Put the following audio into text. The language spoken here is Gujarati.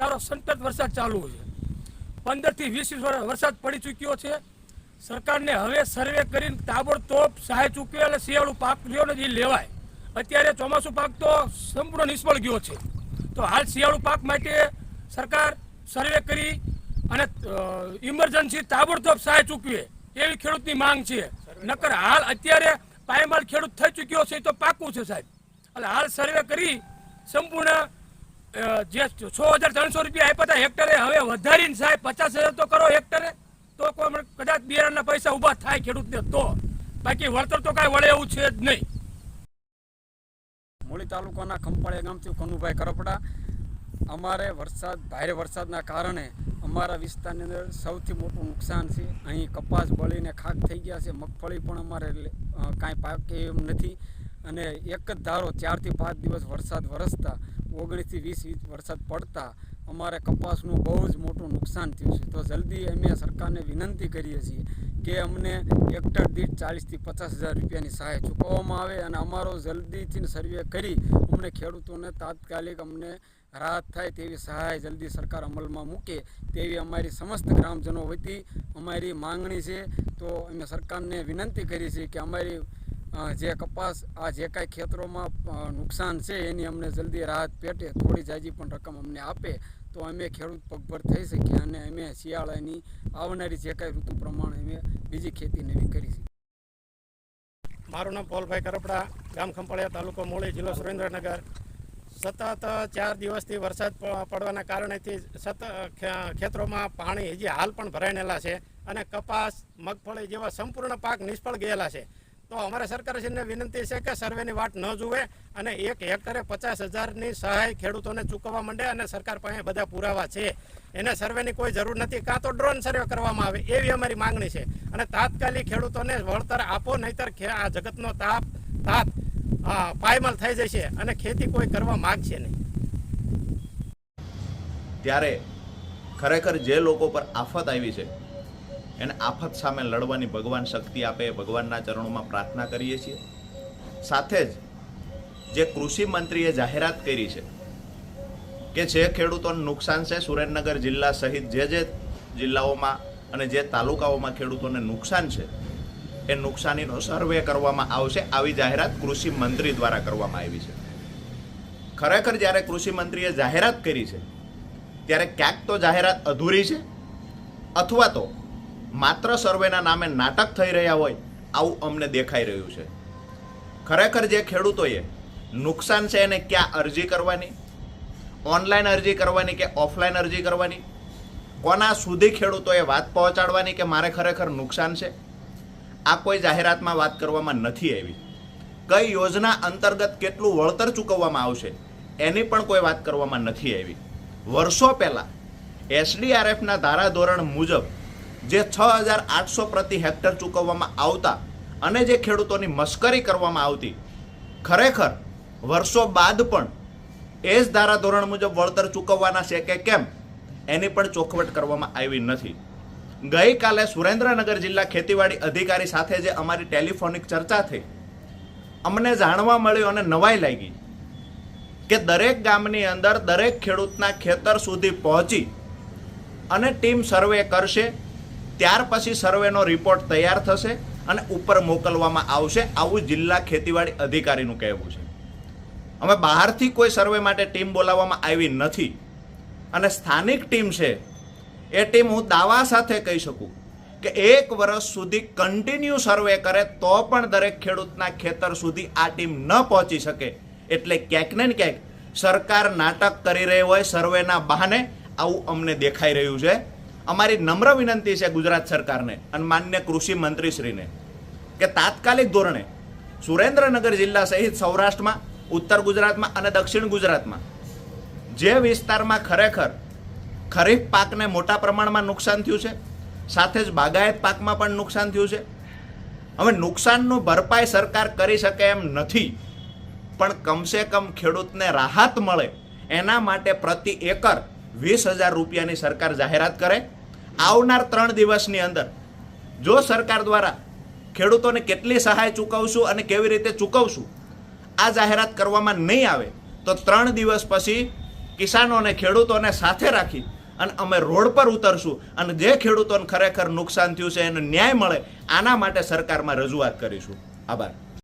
તારો સંતત વરસાદ ચાલુ છે. પંદરથી વીસ ઇંચ વર- વરસાદ પડી ચૂક્યો છે. સરકારને હવે સર્વે કરીને તાબડતોબ સહાય ચૂકવે અને શિયાળુ પાક લ્યો ને લેવાય. અત્યારે ચોમાસું પાક તો સંપૂર્ણ નિષ્ફળ ગયો છે. તો હાલ શિયાળુ પાક માટે સરકાર સર્વે કરી અને ઇમરજન્સી તાબડતોબ સહાય ચૂકવે એવી ખેડૂતની માંગ છે. નકર હાલ અત્યારે પાયમાલ ખેડૂત થઈ ચૂક્યો છે તો પાકું છે સાહેબ. એટલે હાલ સર્વે કરી સંપૂર્ણ જે છ હજાર ત્રણસો રૂપિયા આપ્યા હતા હેક્ટરે. હવે વધારીને સાહેબ પચાસ હજાર તો કરો હેક્ટરે. તો કોઈ કદાચ બિયારણના પૈસા ઊભા થાય ખેડૂતને તો. બાકી વળતર તો કાંઈ વળે એવું છે જ નહીં. મૂળી તાલુકાના ખંપાળિયા ગામથી કનુભાઈ કરપડા. અમારે વરસાદ, ભારે વરસાદના કારણે અમારા વિસ્તારની અંદર સૌથી મોટું નુકસાન છે. અહીં કપાસ બળીને ખાક થઈ ગયા છે. મગફળી પણ અમારે કાંઈ પાકે એમ નથી. અને એક જ ધારો, ચારથી પાંચ દિવસ વરસાદ વરસતા, ઓગણીસથી વીસ ઇંચ વરસાદ પડતા, અમારે કપાસનું બહુ જ મોટું નુકસાન થયું છે. તો જલ્દી અમે સરકારને વિનંતી કરીએ છીએ કે અમને હેક્ટર દીઠ ચાલીસથી પચાસ હજાર રૂપિયાની સહાય ચૂકવવામાં આવે અને અમારો જલ્દીથી સર્વે કરી અમને ખેડૂતોને તાત્કાલિક અમને રાહત થાય તેવી સહાય જલ્દી સરકાર અમલમાં મૂકે તેવી અમારી સમસ્ત ગ્રામજનો વતી અમારી માંગણી છે. તો અમે સરકારને વિનંતી કરી છે કે અમારી જે કપાસ, આ જે કાંઈ ખેતરોમાં નુકસાન છે, એની અમને જલ્દી રાહત પેટે. થોડી જાજી પણ રકમ અમને આપે. તો અમે ખેડૂત પગભર થઈ શકીએ અને અમે શિયાળાની આવનારી જે કાંઈ ઋતુ પ્રમાણે અમે બીજી ખેતી નવી કરી શકીએ. મારું નામ પોલભાઈ કરપડા, ગામ ખંપાળિયા તાલુકો મોડી, જિલ્લો સુરેન્દ્રનગર. સતત ચાર દિવસથી વરસાદ પડવાના કારણેથી સતત ખેતરોમાં પાણી હજી હાલ પણ ભરાયેલા છે અને કપાસ, મગફળી જેવા સંપૂર્ણ પાક નિષ્ફળ ગયેલા છે. તો અમારે સરકારશ્રીને વિનંતી છે કે સર્વેની વાટ ન જુએ અને એક હેક્ટરે પચાસ હજારની સહાય ખેડૂતોને ચૂકવવા માંડે અને સરકાર પાસે બધા પુરાવા છે. એને સર્વેની કોઈ જરૂર નથી. કાં તો ડ્રોન સર્વે કરવામાં આવે એવી અમારી માંગણી છે. અને તાત્કાલિક ખેડૂતોને વળતર આપો, નહીતર આ જગતનો તાપ તાપ પાયમાલ થઈ જશે અને ખેતી કોઈ કરવા માગશે નહીં. ત્યારે ખરેખર જે લોકો પર આફત આવી છે એને આફત સામે લડવાની ભગવાન શક્તિ આપે, ભગવાનના ચરણોમાં પ્રાર્થના કરીએ છીએ. સાથે જ જે કૃષિ મંત્રીએ જાહેરાત કરી છે કે જે ખેડૂતોને નુકસાન છે, સુરેન્દ્રનગર જિલ્લા સહિત જે જે જિલ્લાઓમાં અને જે તાલુકાઓમાં ખેડૂતોને નુકસાન છે, એ નુકસાનીનો સર્વે કરવામાં આવશે. આવી જાહેરાત કૃષિ મંત્રી દ્વારા કરવામાં આવી છે. ખરેખર જ્યારે કૃષિ મંત્રીએ જાહેરાત કરી છે, ત્યારે ક્યાંક તો જાહેરાત અધૂરી છે, અથવા તો માત્ર સર્વેના નામે નાટક થઈ રહ્યા હોય, આવું અમને દેખાઈ રહ્યું છે. ખરેખર જે ખેડૂતોએ નુકસાન છે એને ક્યાં અરજી કરવાની? ઓનલાઈન અરજી કરવાની કે ઓફલાઈન અરજી કરવાની? કોના સુધી ખેડૂતોએ વાત પહોંચાડવાની કે મારે ખરેખર નુકસાન છે? આ કોઈ જાહેરાતમાં વાત કરવામાં નથી આવી. કઈ યોજના અંતર્ગત કેટલું વળતર ચૂકવવામાં આવશે, એની પણ કોઈ વાત કરવામાં નથી આવી. વર્ષો પહેલાં એસડીઆરએફના ધારાધોરણ મુજબ જે છ હજાર આઠસો પ્રતિ હેક્ટર ચૂકવવામાં આવતા અને જે ખેડૂતોની મશ્કરી કરવામાં આવતી, ખરેખર વર્ષો બાદ પણ એ જ ધારાધોરણ મુજબ વળતર ચૂકવવાના છે કે કેમ, એની પણ ચોખવટ કરવામાં આવી નથી. ગઈકાલે સુરેન્દ્રનગર જિલ્લા ખેતીવાડી અધિકારી સાથે જે અમારી ટેલિફોનિક ચર્ચા થઈ, અમને જાણવા મળ્યું અને નવાઈ લાગી કે દરેક ગામની અંદર દરેક ખેડૂતના ખેતર સુધી પહોંચી અને ટીમ સર્વે કરશે ત્યાર પછી સર્વેનો રિપોર્ટ તૈયાર થશે અને ઉપર મોકલવામાં આવશે. આવું જિલ્લા ખેતીવાડી અધિકારીનું કહેવું છે. અમે બહારથી કોઈ સર્વે માટે ટીમ બોલાવવામાં આવી નથી અને સ્થાનિક ટીમ છે, એ ટીમ હું દાવા સાથે કહી શકું કે એક વર્ષ સુધી કન્ટિન્યુ સર્વે કરે તો પણ દરેક ખેડૂતના ખેતર સુધી આ ટીમ ન પહોંચી શકે. એટલે ક્યાંક ને ક્યાંક સરકાર નાટક કરી રહી હોય સર્વેના બહાને, આવું અમને દેખાઈ રહ્યું છે. અમારી નમ્ર વિનંતી છે ગુજરાત સરકારને અને માન્ય કૃષિ મંત્રીશ્રીને કે તાત્કાલિક ધોરણે સુરેન્દ્રનગર જિલ્લા સહિત સૌરાષ્ટ્રમાં, ઉત્તર ગુજરાતમાં અને દક્ષિણ ગુજરાતમાં જે વિસ્તારમાં ખરેખર ખરીફ પાકને મોટા પ્રમાણમાં નુકસાન થયું છે, સાથે જ બાગાયત પાકમાં પણ નુકસાન થયું છે. હવે નુકસાનનું ભરપાઈ સરકાર કરી શકે એમ નથી, પણ કમસે કમ ખેડૂતને રાહત મળે એના માટે પ્રતિ એકર વીસ હજાર રૂપિયાની સરકાર જાહેરાત કરે. આવનાર ત્રણ દિવસની અંદર જો સરકાર દ્વારા ખેડૂતોને કેટલી સહાય ચૂકવશું અને કેવી રીતે ચૂકવશું, આ જાહેરાત કરવામાં નહીં આવે, તો ત્રણ દિવસ પછી કિસાનોને, ખેડૂતોને સાથે રાખી અને અમે રોડ પર ઉતરશું અને જે ખેડૂતોને ખરેખર નુકસાન થયું છે, એને ન્યાય મળે, આના માટે સરકારમાં રજૂઆત કરીશું. આભાર.